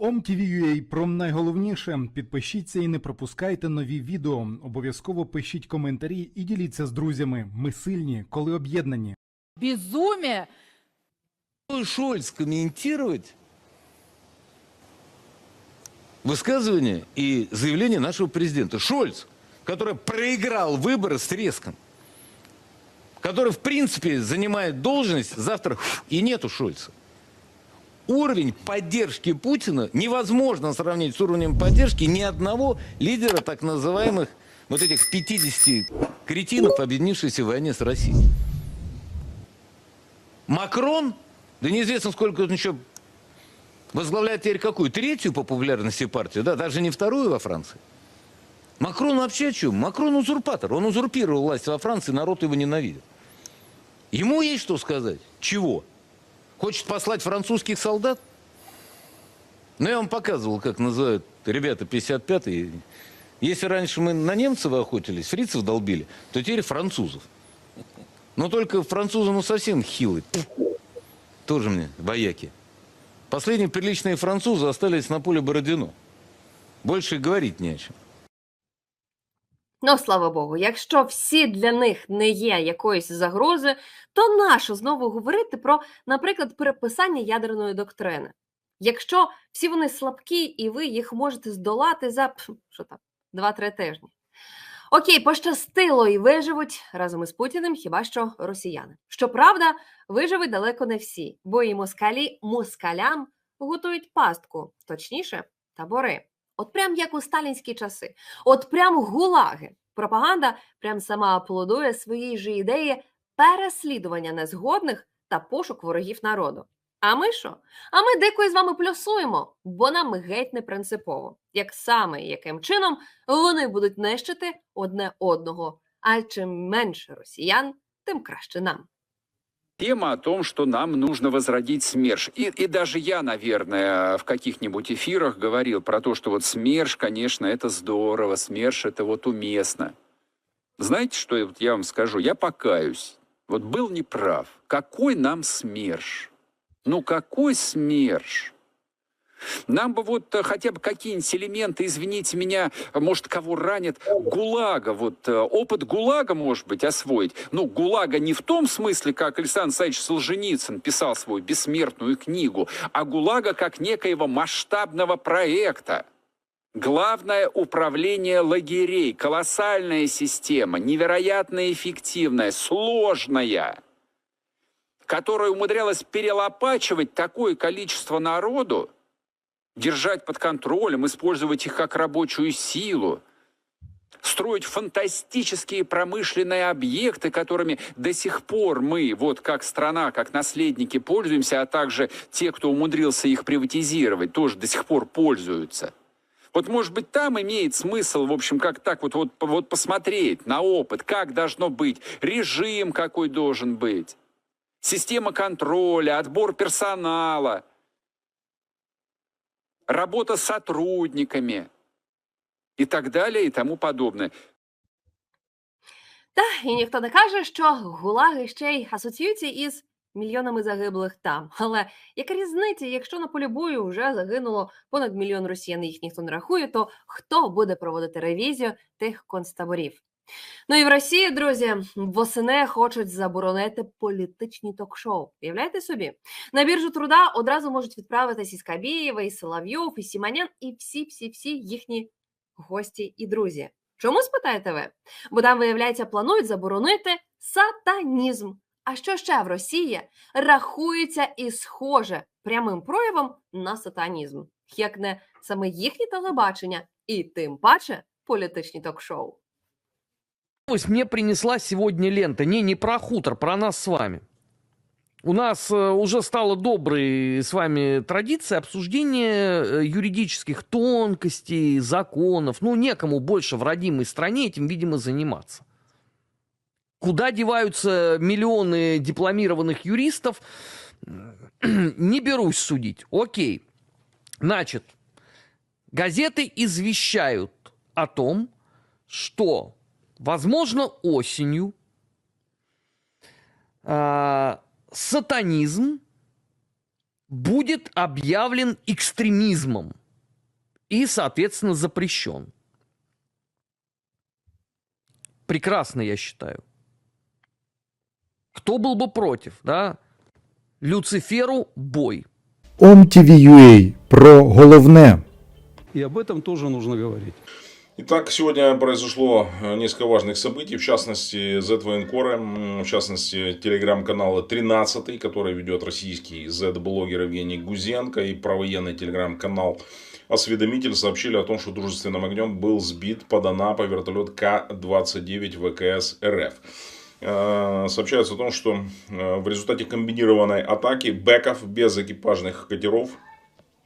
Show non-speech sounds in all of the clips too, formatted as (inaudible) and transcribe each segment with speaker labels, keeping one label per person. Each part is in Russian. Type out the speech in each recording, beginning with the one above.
Speaker 1: OMTV.ua про найголовніше. Підпишіться і не пропускайте нові відео. Обов'язково пишіть коментарі і діліться з друзями. Ми сильні, коли об'єднані.
Speaker 2: Безумие!
Speaker 3: Шольц комментировать высказывание и заявление нашего президента. Шольц, который проиграл выборы с треском, который, в принципе, занимает должность, завтра и нету Шольца. Уровень поддержки Путина невозможно сравнить с уровнем поддержки ни одного лидера так называемых вот этих 50 кретинов, объединившихся в войне с Россией. Макрон, да неизвестно, сколько он еще возглавляет теперь какую? Третью по популярности партию, да, даже не вторую во Франции. Макрон вообще о чем? Макрон узурпатор. Он узурпировал власть во Франции, народ его ненавидит. Ему есть что сказать? Чего? Хочет послать французских солдат? Ну, я вам показывал, как называют ребята 55-е. Если раньше мы на немцев охотились, фрицев долбили, то теперь французов. Но только французы, ну, совсем хилые. Тоже мне вояки. Последние приличные французы остались на поле Бородино. Больше и говорить не о чем.
Speaker 4: Ну, слава Богу, якщо всі для них не є якоїсь загрози, то нащо знову говорити про, наприклад, переписання ядерної доктрини? Якщо всі вони слабкі, і ви їх можете здолати за що там, 2-3 тижні. Окей, пощастило і виживуть разом із Путіним хіба що росіяни. Щоправда, виживуть далеко не всі, бо і москалі москалям готують пастку, точніше, табори. От прям як у сталінські часи, от прям гулаги. Пропаганда прям сама аплодує своїй же ідеї переслідування незгодних та пошук ворогів народу. А ми що? А ми дико з вами плюсуємо, бо нам геть не принципово, як саме яким чином вони будуть нищити одне одного. А чим менше росіян, тим краще нам.
Speaker 5: Тема о том, что нам нужно возродить СМЕРШ. И, и даже я, наверное, в каких-нибудь эфирах говорил про то, что вот СМЕРШ, конечно, это здорово, СМЕРШ это вот уместно. Знаете, что я- вам скажу? Я покаюсь. Вот был неправ. Какой нам СМЕРШ? Ну какой СМЕРШ? Нам бы вот э, хотя бы какие-нибудь элементы, извините меня, может, кого ранит, ГУЛАГа, вот э, опыт ГУЛАГа, может быть, освоить. Ну, ГУЛАГа не в том смысле, как Александр Александрович Солженицын писал свою бессмертную книгу, а ГУЛАГа как некоего масштабного проекта. Главное управление лагерей, колоссальная система, невероятно эффективная, сложная, которая умудрялась перелопачивать такое количество народу, держать под контролем, использовать их как рабочую силу, строить фантастические промышленные объекты, которыми до сих пор мы, вот как страна, как наследники пользуемся, а также те, кто умудрился их приватизировать, тоже до сих пор пользуются. Вот, может быть, там имеет смысл, в общем, как так вот, вот, вот посмотреть на опыт, как должно быть, режим какой должен быть, система контроля, отбор персонала – работа с сотрудниками и так далее и тому подобное.
Speaker 4: Та і ніхто не каже, що гулаги ще й асоціюються із мільйонами загиблих там. Але яка різниця, якщо на полі бою вже загинуло понад мільйон росіян, і їх ніхто не рахує, то хто буде проводити ревізію тих концтаборів? Ну і в Росії, друзі, восени хочуть заборонити політичні ток-шоу. Уявляєте собі? На біржу труда одразу можуть відправитись і Скабєєва, і Соловйов, і Сіманян, і всі-всі-всі їхні гості і друзі. Чому спитаєте ви? Бо там, виявляється, планують заборонити сатанізм. А що ще в Росії рахується і схоже прямим проявом на сатанізм, як не саме їхнє телебачення, і тим паче політичні ток-шоу.
Speaker 6: Новость мне принесла сегодня лента. Не, не про хутор, про нас с вами. У нас э, уже стала доброй с вами традиция обсуждения э, юридических тонкостей, законов. Ну, некому больше в родимой стране этим, видимо, заниматься. Куда деваются миллионы дипломированных юристов, (clears throat) не берусь судить. Окей. Значит, газеты извещают о том, что возможно, осенью а, сатанизм будет объявлен экстремизмом и, соответственно, запрещен. Прекрасно, я считаю. Кто был бы против, да? Люциферу бой.
Speaker 1: OMTV.ua про головне.
Speaker 2: И об этом тоже нужно говорить.
Speaker 7: Итак, сегодня произошло э, несколько важных событий, в частности, Z-военкоры, в частности, телеграм-канала 13, который ведет российский Z-блогер Евгений Гузенко и провоенный телеграм-канал Осведомитель сообщили о том, что дружественным огнем был сбит под Анапа вертолет К-29 ВКС РФ. Э, Сообщается о том, что э, в результате комбинированной атаки бэков без экипажных катеров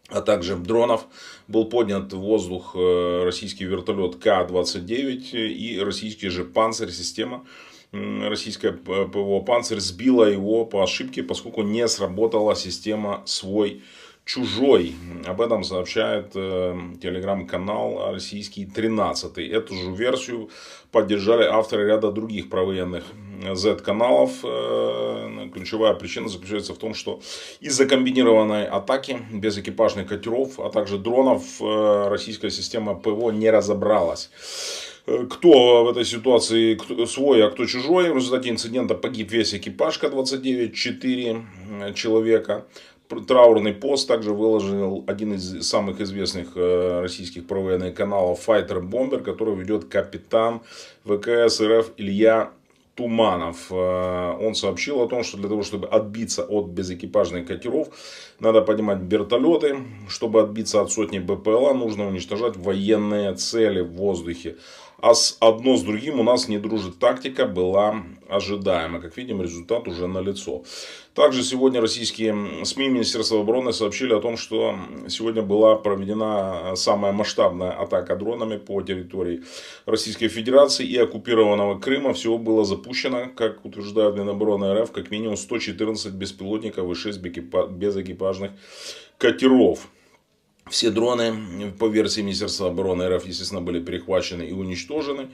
Speaker 7: а также дронов был поднят в воздух э, российский вертолет К-29 и российский же «Панцирь» система м, российская ПВО «Панцирь» сбила его по ошибке, поскольку не сработала система свой чужой. Об этом сообщает э, телеграм-канал российский 13. Эту же версию поддержали авторы ряда других провоенных Z-каналов. Э, ключевая причина заключается в том, что из-за комбинированной атаки без экипажных катеров, а также дронов, э, российская система ПВО не разобралась. Э, Кто в этой ситуации свой, а кто чужой. В результате инцидента погиб весь экипаж К-29, 4 человека. Траурный пост также выложил один из самых известных российских провоенных каналов Fighter Bomber, который ведет капитан ВКС РФ Илья Туманов. Э, Он сообщил о том, что для того, чтобы отбиться от безэкипажных катеров, надо поднимать вертолеты. Чтобы отбиться от сотни БПЛА, нужно уничтожать военные цели в воздухе. А с одно с другим у нас не дружит тактика, была ожидаема. Как видим, результат уже налицо. Также сегодня российские СМИ Министерства обороны сообщили о том, что сегодня была проведена самая масштабная атака дронами по территории Российской Федерации и оккупированного Крыма. Всего было запущено, как утверждают Минобороны РФ, как минимум 114 беспилотников и 6 безэкипажных катеров. Все дроны, по версии Министерства обороны РФ, естественно, были перехвачены и уничтожены.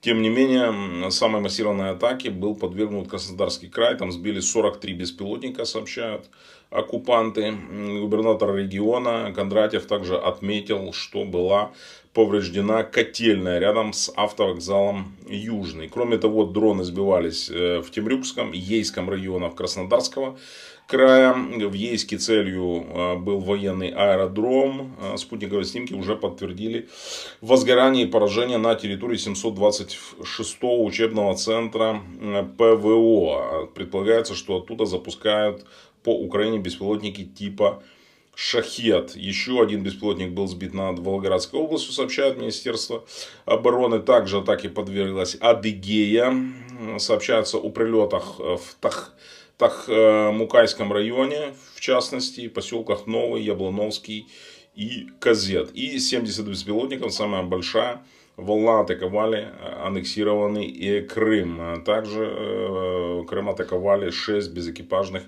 Speaker 7: Тем не менее, самой массированной атаке был подвергнут Краснодарский край. Там сбили 43 беспилотника, сообщают оккупанты. Губернатор региона Кондратьев также отметил, что была повреждена котельная рядом с автовокзалом Южный. Кроме того, дроны сбивались э, в Темрюкском, Ейском районах Краснодарского края. В Ейске целью э, был военный аэродром. Э, Спутниковые снимки уже подтвердили возгорание и поражение на территории 726 учебного центра ПВО. Предполагается, что оттуда запускают по Украине беспилотники типа Шахет. Еще один беспилотник был сбит над Волгоградской областью, сообщает Министерство обороны. Также атаке подверглась Адыгея. Сообщается о прилетах в Тах, Тахмукайском районе, в частности, поселках Новый, Яблоновский и Казет. И 70 беспилотников, самая большая волна атаковали аннексированный и Крым. Также э, Крым атаковали 6 безэкипажных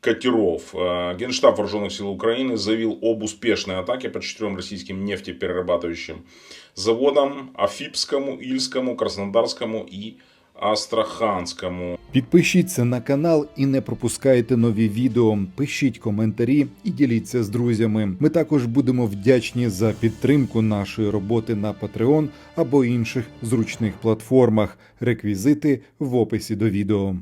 Speaker 7: катеров. Э, Генштаб Вооруженных сил Украины заявил об успешной атаке по четырем российским нефтеперерабатывающим заводам Афипскому, Ильскому, Краснодарскому и Астраханському.
Speaker 1: Підпишіться на канал і не пропускайте нові відео. Пишіть коментарі і діліться з друзями. Ми також будемо вдячні за підтримку нашої роботи на Patreon або інших зручних платформах. Реквізити в описі до відео.